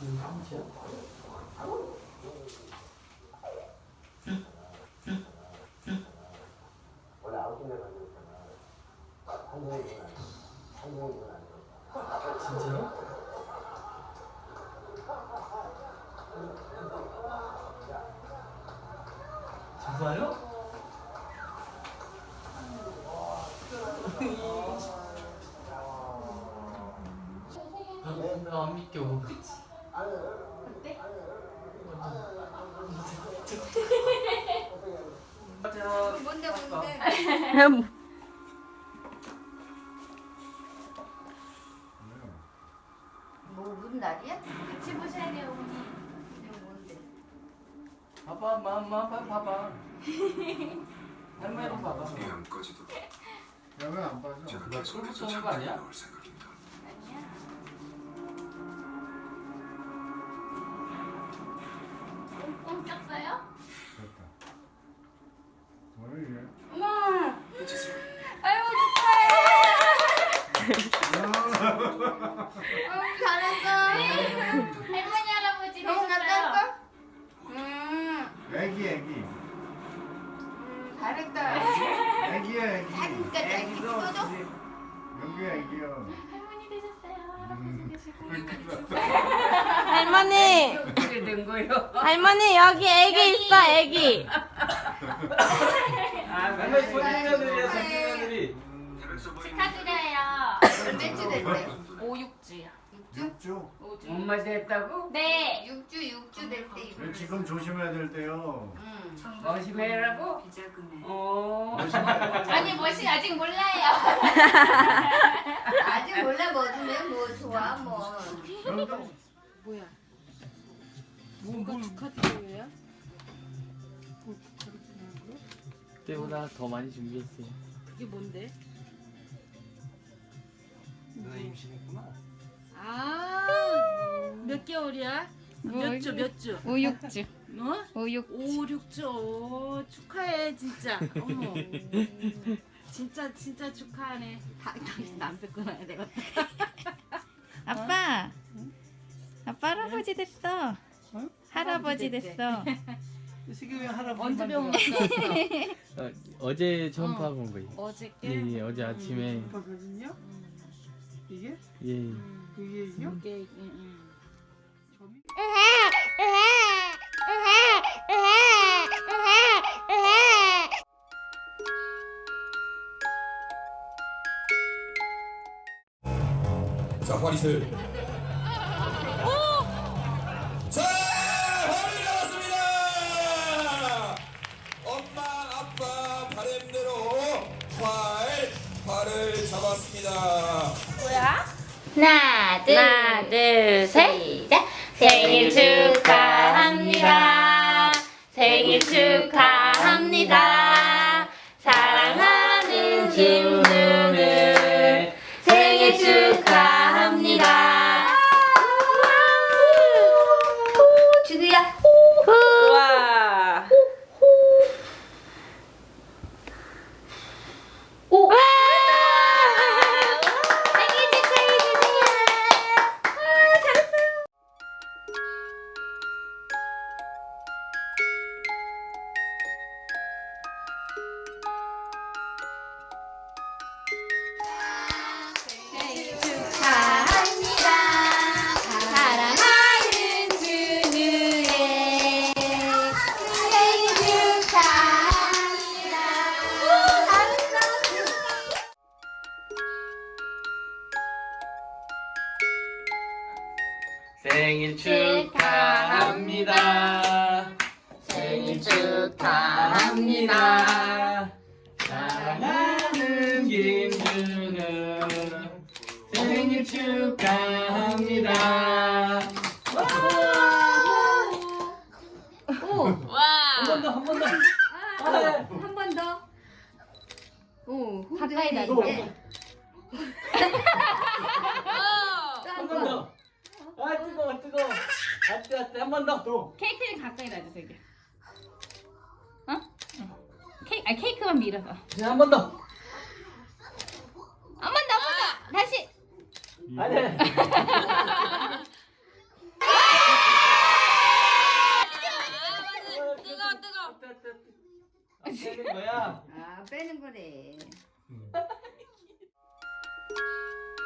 진짜요? 나안 믿겨. 맞아. 뭔데 뭔데? 뭐 무슨 날이야? 같이 보셔야 돼요, 어머니. 이거 뭔데? 봐봐, 마마, 봐봐, 봐봐. 할머니 봐봐. 해안까지도 야왜 안 빠져? 제가 나 계속해서 거 아니야? 넣을 생각입니다. 영규야 이겨. 할머니 되셨어요. 할아버지 되시고. 할머니, 거예요? 할머니 여기 애기 있어, 애기. 아, 맨날 손님들이야 손님들이. 축하드려요. 몇주 됐대? 5, 6주야. 6주? 엄마 됐다고? 네. 6주 6주 될때 네, 지금 조심해야 될 때요. 응. 음. 조심해라고? 비자금에 어. 아니 멋이 아직 몰라요. 아직 몰라 먹으면 뭐, 뭐 좋아 뭐. 뭐야? 뭐, 뭔가 축하드려요? 뭘 축하드리냐고요? 그때보다 더 많이 준비했어요. 그게 뭔데? 누나 임신했구나. 아, 몇 개월이야? 몇 주, 몇 주? 5, 6주. 어? 5, 6. 5, 6주. 오, 축하해, 진짜. 어머. 진짜, 진짜 축하하네. 다, 당신 안 뺏고나야 되겠다. 아빠. 아빠 할아버지 됐어. 할아버지 됐어. 지금 할아버지. 언제 병원 갔다 왔어? 어, 어제 처음 어. 봐본 거예요. 어저께? 예, 예, 어제 아침에. 거든요? 이게? 예. 그게 이요? 이게, 응, 응. 자, 화리슬. 하나, 둘, 하나, 둘, 셋. 시작. 생일 축하합니다. 생일 축하합니다. 사랑하는 김준을 생일 축하 생일 축하합니다. 생일 축하합니다. 사랑하는 김준우 생일 축하합니다. 한번 더, 한번 더. 한 번 더. 오, 가까이 놔줘. 아 뜨거워 뜨거워. 아 뜨거 한번 더. 또. 케이크는 가까이 놔주세요. 어? 케이크, 아 케이크만 밀어서. 네, 이제 한 번 더. 한번 더, 한번 더. 다시. 아니. 뜨거 뜨거. 아, 빼는 거야. 아 빼는 거래. 음.